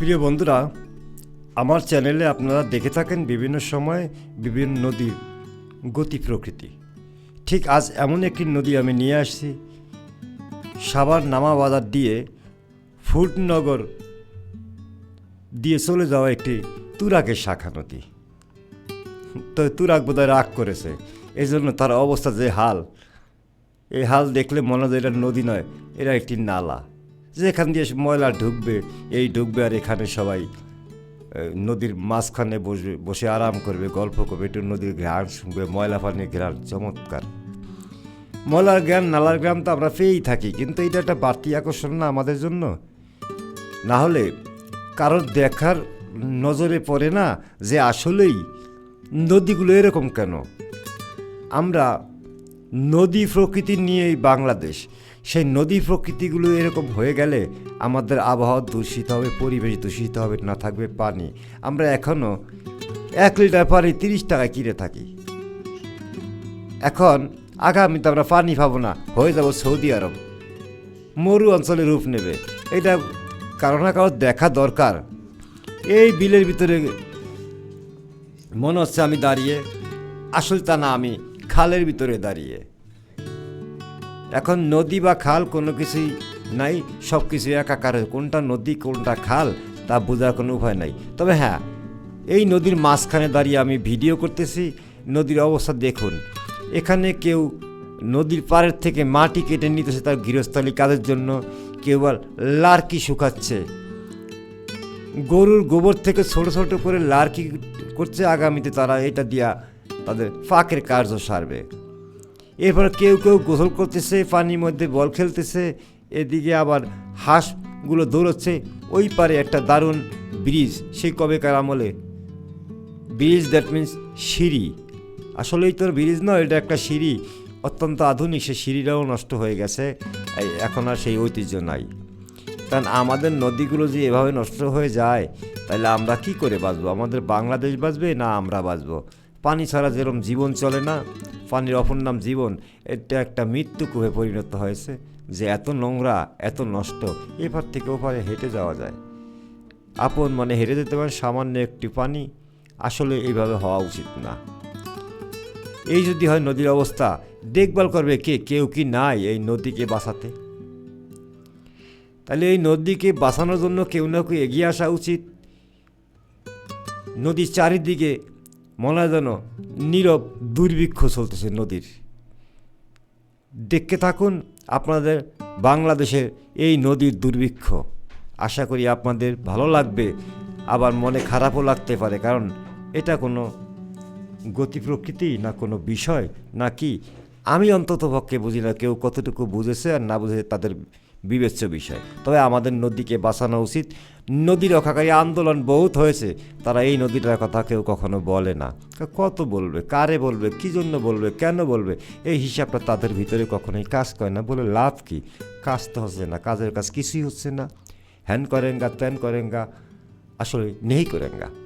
প্রিয় বন্ধুরা, আমার চ্যানেলে আপনারা দেখে থাকেন বিভিন্ন সময় বিভিন্ন নদীর গতি প্রকৃতি। ঠিক আজ এমন একটি নদী আমি নিয়ে আসছি সাবার নামা বাজার দিয়ে ফুটনগর দিয়ে চলে যাওয়া একটি তুরাগের শাখা নদী। তো তুরাগ বোধহয় রাগ করেছে এই জন্য তার অবস্থা যে হাল, এই হাল দেখলে মনে হয় এটা নদী নয় এরা একটি নালা। যেখান দিয়ে ময়লা ঢুকবে, এই ঢুকবে আর এখানে সবাই নদীর মাঝখানে বসবে, বসে আরাম করবে, গল্প করবে। একটু নদীর ঘ্রাণ শুনবে, ময়লা পানির ঘ্রাণ চমৎকার। ময়লার গ্রাম নালার গ্রাম তো আমরা পেয়েই থাকি, কিন্তু এটা একটা বাড়তি আকর্ষণ না আমাদের জন্য? না হলে কারোর দেখার নজরে পড়ে না যে আসলেই নদীগুলো এরকম কেন? আমরা নদী প্রকৃতি নিয়েই বাংলাদেশ। সেই নদী প্রকৃতিগুলো এরকম হয়ে গেলে আমাদের আবহাওয়া দূষিত হবে, পরিবেশ দূষিত হবে, না থাকবে পানি। আমরা এখনও এক লিটার পানি তিরিশ টাকায় কিনে থাকি। এখন আগামীতে আমরা পানি পাবো না, হয়ে যাব সৌদি আরব। মরু অঞ্চলে রূপ নেবে। এটা কারও না কারও দেখা দরকার। এই বিলের ভিতরে মনে হচ্ছে আমি দাঁড়িয়ে। আসলে তা না আমি। খালের ভিতরে দাঁড়িয়ে। এখন নদী বা খাল কোনো কিছুই নাই, সব কিছু একাকার। কোনটা নদী, কোনটা খাল, তা বোঝার কোনো উপায় নাই। তবে হ্যাঁ এই নদীর মাঝখানে দাঁড়িয়ে আমি ভিডিও করতেছি। নদীর অবস্থা দেখুন। এখানে কেউ নদীর পাড়ের থেকে মাটি কেটে নিতেছে তার গৃহস্থলী কাজের জন্য। কেউ আর লার্কি শুকাচ্ছে। গরুর গোবর থেকে ছোট ছোট করে লার্কি করছে আগামীতে তারা। এটা দিয়া তাদের ফাঁকের কার্য সারবে। এরপর কেউ কেউ গোসল করতেছে, পানির মধ্যে বল খেলতেছে, এদিকে আবার হাঁসগুলো দৌড়চ্ছে। ওই পারে একটা দারুণ ব্রিজ, সেই কবেকার আমলে। ব্রিজ দ্যাট মিন্স সিঁড়ি। আসলেই তোর ব্রিজ নয়, এটা একটা সিঁড়ি। অত্যন্ত আধুনিক, সে সিঁড়িটাও নষ্ট হয়ে গেছে। এখন আর সেই ঐতিহ্য নাই। কারণ আমাদের নদীগুলো যে এভাবে নষ্ট হয়ে যায় তাহলে আমরা কি করে বাঁচবো? আমাদের বাংলাদেশ বাঁচবে না আমরা বাঁচবো? পানি ছাড়া যেরকম জীবন চলে না, পানির অপর নাম জীবন, এটা একটা মৃত্যু কুহে পরিণত হয়েছে যে এত নোংরা, এত নষ্ট, এপার থেকে ওপারে হেঁটে যাওয়া যায়। আপন মানে হেরে যেতে পারেন, সামান্য একটি পানি, আসলে এইভাবে হওয়া উচিত না। এই যদি হয় নদীর অবস্থা, দেখভাল করবে কে? কেউ কি নাই এই নদীকে বাঁচাতে? তাহলে এই নদীকে বাঁচানোর জন্য কেউ না কেউ এগিয়ে আসা উচিত। নদীর চারিদিকে মনে হয় যেন নীরব, দুর্ভিক্ষ চলতেছে নদীর। দেখতে থাকুন আপনাদের বাংলাদেশের এই নদীর দুর্ভিক্ষ। আশা করি আপনাদের ভালো লাগবে, আবার মনে খারাপও লাগতে পারে, কারণ এটা কোনো গতি প্রকৃতি না কোনো বিষয় না কি আমি অন্তত পক্ষে বুঝি না কেউ কতটুকু বুঝেছে আর না বুঝেছে তাদের বিবেচ্য বিষয়। তবে আমাদের নদীকে বাঁচানো উচিত। নদী রক্ষাকারী আন্দোলন বহুত হয়েছে। তারা এই নদীটার কথা কেউ কখনো বলে না। কত বলবে? কারে বলবে? কী জন্য বলবে? কেন বলবে? এই হিসাবটা তাদের ভিতরে কখনোই কাজ করে না। বলে লাভ কি? কাজ তো হচ্ছে না। কাজের কাজ কিছুই হচ্ছে না। হ্যান করেঙ্গা ত্যান করেঙ্গা আসলে নেই করেঙ্গা